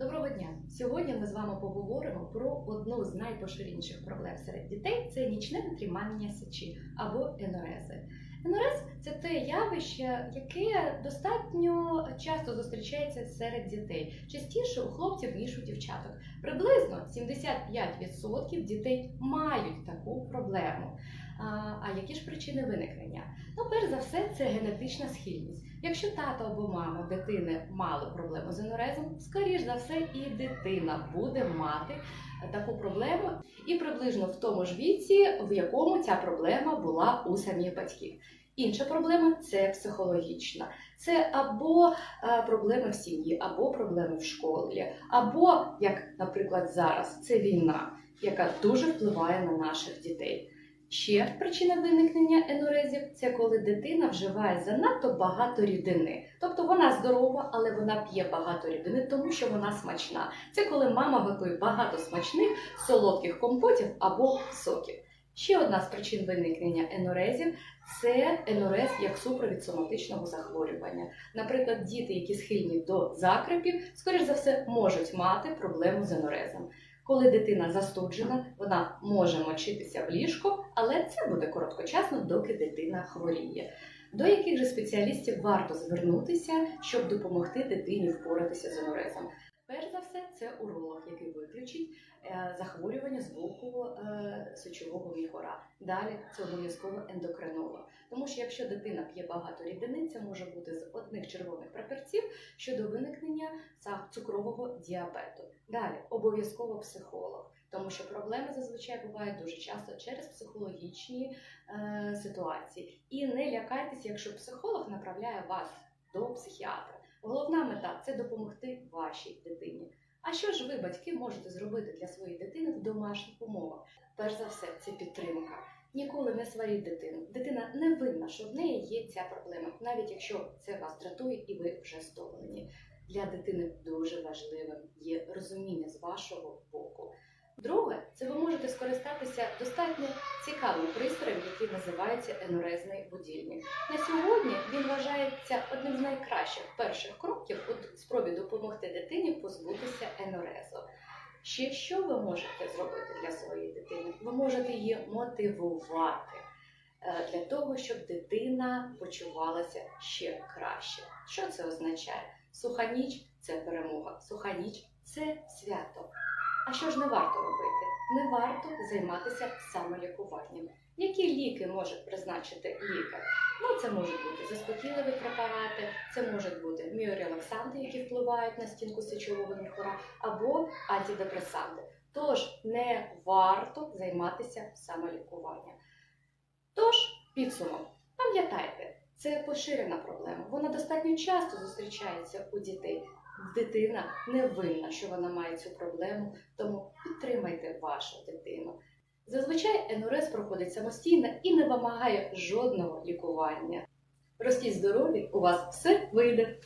Доброго дня! Сьогодні ми з вами поговоримо про одну з найпоширеніших проблем серед дітей це нічне витримання сечі або енорези. Енорез це те явище, яке достатньо часто зустрічається серед дітей, частіше у хлопців ніж у дівчаток. Приблизно 75% дітей мають таку проблему. А, які ж причини виникнення? Ну, перш за все, це генетична схильність. Якщо тато або мама дитини мали проблему з енорезом, скоріш за все, і дитина буде мати таку проблему, і приблизно в тому ж віці, в якому ця проблема була у самих батьків. Інша проблема це психологічна. Це або е, проблеми в сім'ї, або проблеми в школі, або, як, наприклад, зараз, це війна, яка дуже впливає на наших дітей. Ще причина виникнення енорезів це коли дитина вживає занадто багато рідини. Тобто вона здорова, але вона п'є багато рідини, тому що вона смачна. Це коли мама готує багато смачних солодких компотів або соків. Ще одна з причин виникнення енорезів це енорез як супровід соматичного захворювання. Наприклад, діти, які схильні до закрепів, скоріш за все, можуть мати проблему з енорезом. Коли дитина застуджена, вона може мочитися в ліжко, але це буде короткочасно, доки дитина хворіє. До яких же спеціалістів варто звернутися, щоб допомогти дитині впоратися з енорезом? Це уролог, який виключить е, захворювання з боку е, сечового міхора. Далі це обов'язково ендокринолог. Тому що якщо дитина п'є багато рідини, це може бути з одних червоних прапорців щодо виникнення цукрового діабету. Далі обов'язково психолог, тому що проблеми зазвичай бувають дуже часто через психологічні е, ситуації. І не лякайтеся, якщо психолог направляє вас до психіатра. Головна мета це допомогти вашій дитині. А що ж ви, батьки, можете зробити для своєї дитини в домашніх умовах? Перш за все, це підтримка. Ніколи не сваріть дитину. Дитина не винна, що в неї є ця проблема, навіть якщо це вас дратує і ви вже стомлені. Для дитини дуже важливим є розуміння з вашого боку. Друге, це ви можете скористатися достатньо цікавим пристроєм, який називається енорезний будильник. На сьогодні він вважається одним з найкращих перших кроків у спробі допомогти дитині позбутися енорезу. Ще що ви можете зробити для своєї дитини? Ви можете її мотивувати е, для того, щоб дитина почувалася ще краще. Що це означає? Суха ніч це перемога, суха ніч це свято. А що ж не варто робити? Не варто займатися самолікуванням. Які ліки може призначити лікар? Ну, це можуть бути заспокійливі препарати, це можуть бути міорелаксанти, які впливають на стінку сечового міхура, або антидепресанти. Тож не варто займатися самолікуванням. Тож, підсумок, пам'ятайте, це поширена проблема. Вона достатньо часто зустрічається у дітей. Дитина не винна, що вона має цю проблему, тому підтримайте вашу дитину. Зазвичай НРС проходить самостійно і не вимагає жодного лікування. Ростіть здорові, у вас все вийде.